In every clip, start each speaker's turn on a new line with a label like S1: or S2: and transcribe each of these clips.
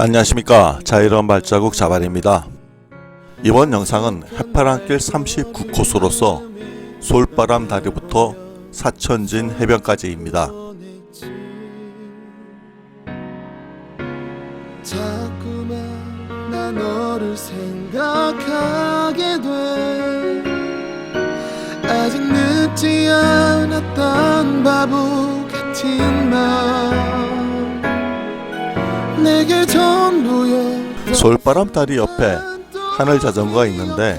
S1: 안녕하십니까 자유로운 발자국 자발입니다. 이번 영상은 해파랑길 39코스로서 솔바람 다리부터 사천진 해변까지입니다.
S2: 자꾸만 나 너를 생각하게 돼 아직 늦지 않았던 바보 같은 전부여
S1: 솔바람 다리 옆에 하늘 자전거가 있는데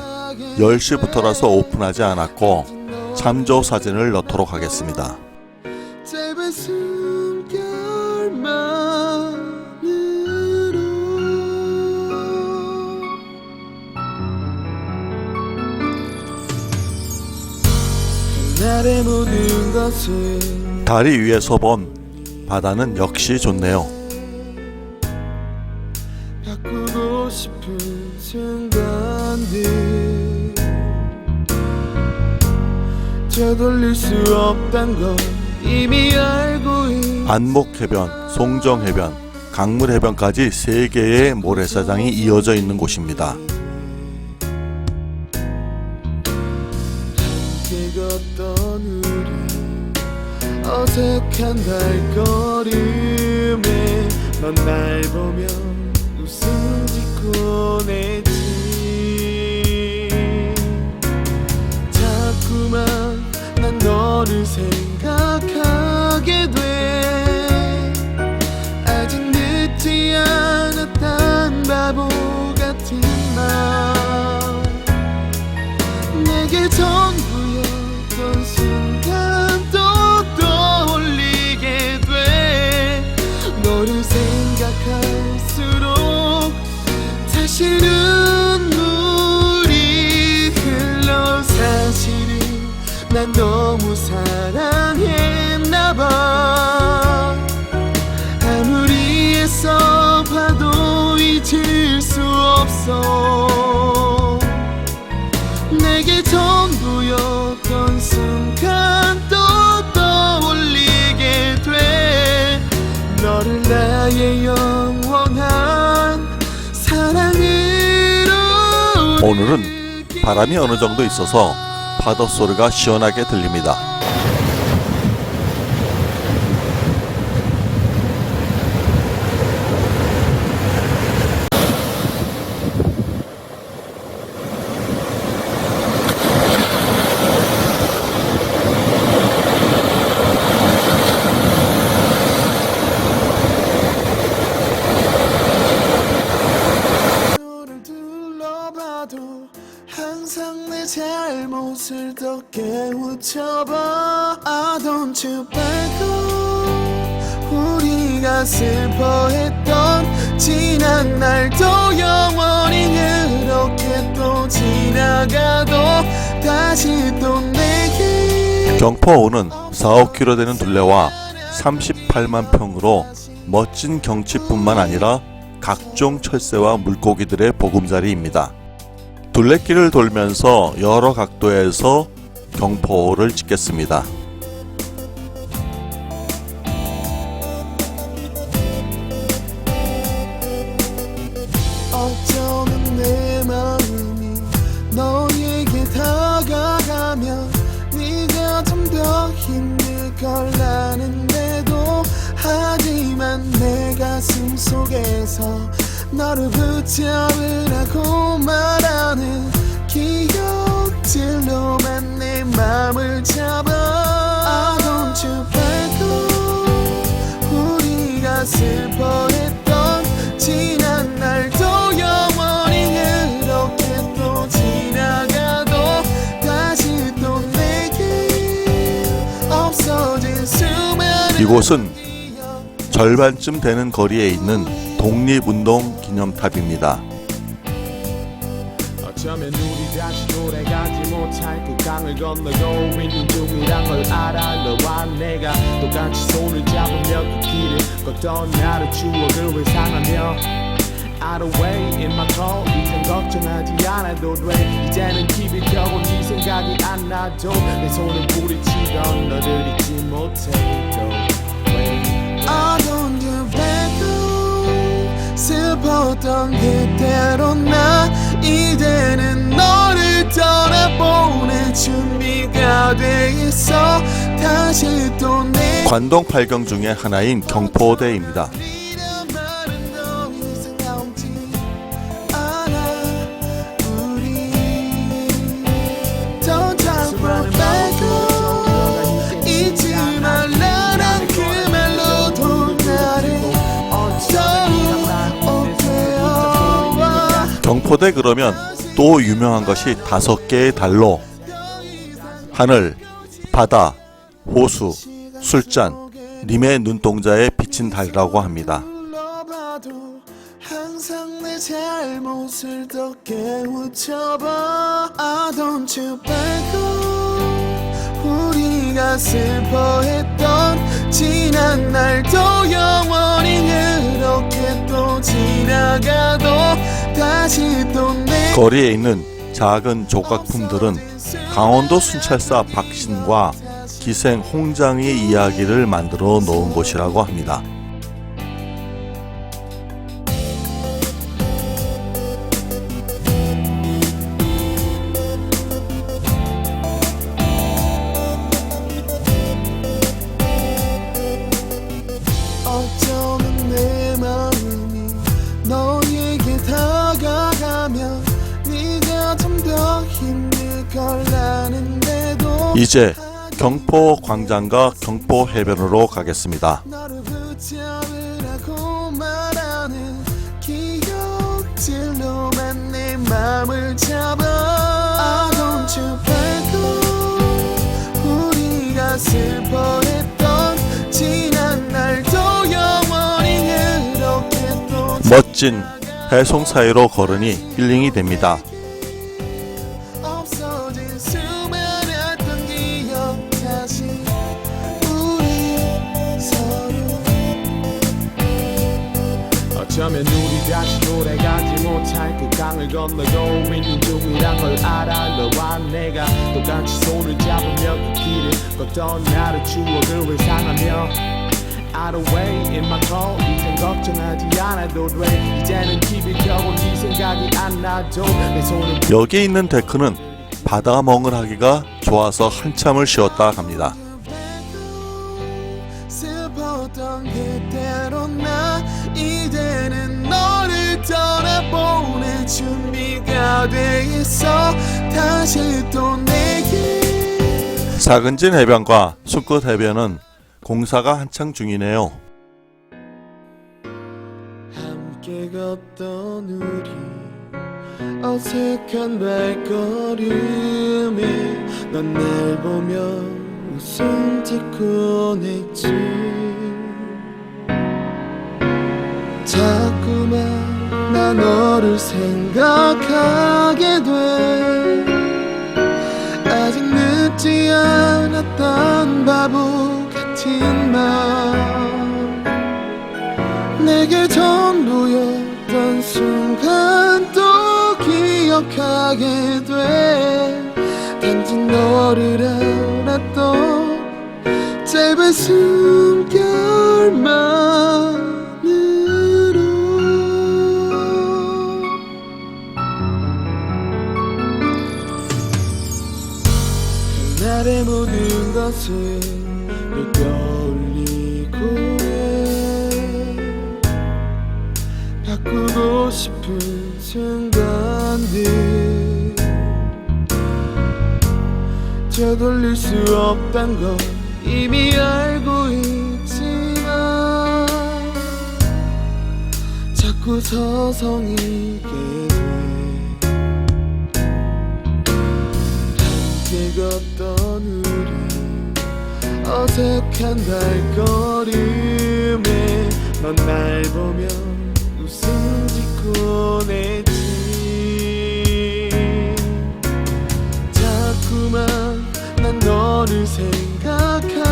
S1: 10시부터라서 오픈하지 않았고 참조 사진을 넣도록 하겠습니다. 다리 위에서 본 바다는 역시 좋네요.
S2: 싶은 순간들 되돌릴 수 없단 걸 이미 알고 있
S1: 안목 해변, 송정 해변, 강물 해변까지 세 개의 모래사장이 이어져 있는 곳입니다.
S2: 걷던 우리 어색한 발걸음에 넌 날 보며 너를 생각하게 돼. 아직 늦지 않았단 바보 같은 마음 내게 전부였던 순간도 떠올리게 돼. 너를 생각할수록 다시 눈물이 흘러 사실은 난 너무 사랑했나 봐. 아무리 애써 봐도 잊을 수 없어
S1: 오늘은 바람이 어느 정도 있어서 파도 소리가 시원하게 들립니다.
S2: You 말고 우리가 슬퍼했던 지난 날도 영원히 그렇게 또 지나가도 다시 또 내게
S1: 경포호는 4, 5km 되는 둘레와 38만 평으로 멋진 경치뿐만 아니라 각종 철새와 물고기들의 보금자리입니다. 둘레길을 돌면서 여러 각도에서
S2: 더 힘들 걸 아는데도 하지만 내 가슴 속에서 너를 붙잡으라고 말하는 기억들로만
S1: 이곳은 절반쯤 되는 거리에 있는 독립운동 기념탑입니다.
S3: 그그 걱정하지 않아도 돼 이제는 TV 켜고 네 생각이 안 나도 내 손을 부딪히던 너를 잊지 못해 또
S2: 슬펐던 그때로 나 이제는 너를 떠나보낼 준비가 돼 있어 다시 또 내
S1: 관동 8경 중에 하나인 경포대입니다. 경포대 그러면 또 유명한 것이 다섯 개의 달로. 하늘, 바다, 호수, 술잔, 님의 눈동자에 비친 달이라고 합니다.
S2: 우리가 슬퍼했던 지난 날도 영원히 그
S1: 거리에 있는 작은 조각품들은 강원도 순찰사 박신과 기생 홍장의 이야기를 만들어 놓은 곳이라고 합니다. 이제 경포 광장과 경포 해변으로 가겠습니다. 멋진 해송 사이로 걸으니 힐링이 됩니다.
S3: 건너고 있는 중이란 걸 알아 너와 내가 똑같이 손을 잡으며 그 길을 걷던 나를 추억을 회상하며 Out of way in my car 이젠 걱정하지 않아도 돼 이제는 집에 겨우 네 생각이 안 나도 내 손을
S1: 여기 있는 데크는 바다 멍을 좋아서 한참을 쉬었다.
S2: 슬펐던 그때로 나 이제는 너를 떠나보낼 준비가 돼 있어. 다시 또 내게.
S1: 사근진 해변과 숲끝 해변은 공사가 한창 중이네요.
S2: 함께 걷던 우리 어색한 발걸음에 넌 날 보며 웃음 짓곤 했지. 자 너를 생각하게 돼. 아직 늦지 않았던 바보 같은 마음. 내게 전부였던 순간도 기억하게 돼. 단지 너를 알았던 짧은 숨결만 것을 떠올리고 해. 바꾸고 싶은 순간들 되돌릴 수 없단 걸 이미 알고 있지만 자꾸 서성이게 돼. 함께 걷던 우리 어색한 발걸음에 넌 날 보며 웃음 짓곤 했지. 자꾸만 난 너를 생각하게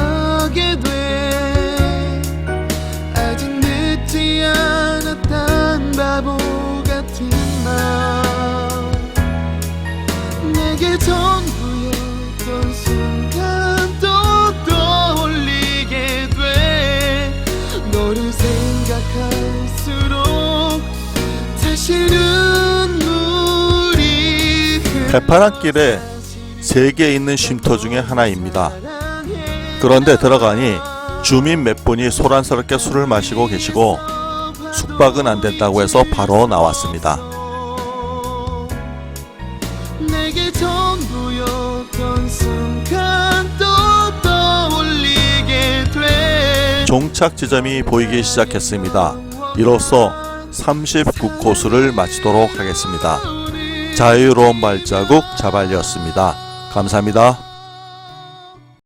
S2: 돼. 아직 늦지 않았단 바보
S1: 해파란 길에 세 개 있는 쉼터 중에 하나입니다. 그런데 들어가니 주민 몇 분이 소란스럽게 술을 마시고 계시고 숙박은 안 된다고 해서 바로 나왔습니다. 종착 지점이 보이기 시작했습니다. 이로써 39코스를 마치도록 하겠습니다. 자유로운 발자국 자발이었습니다. 감사합니다.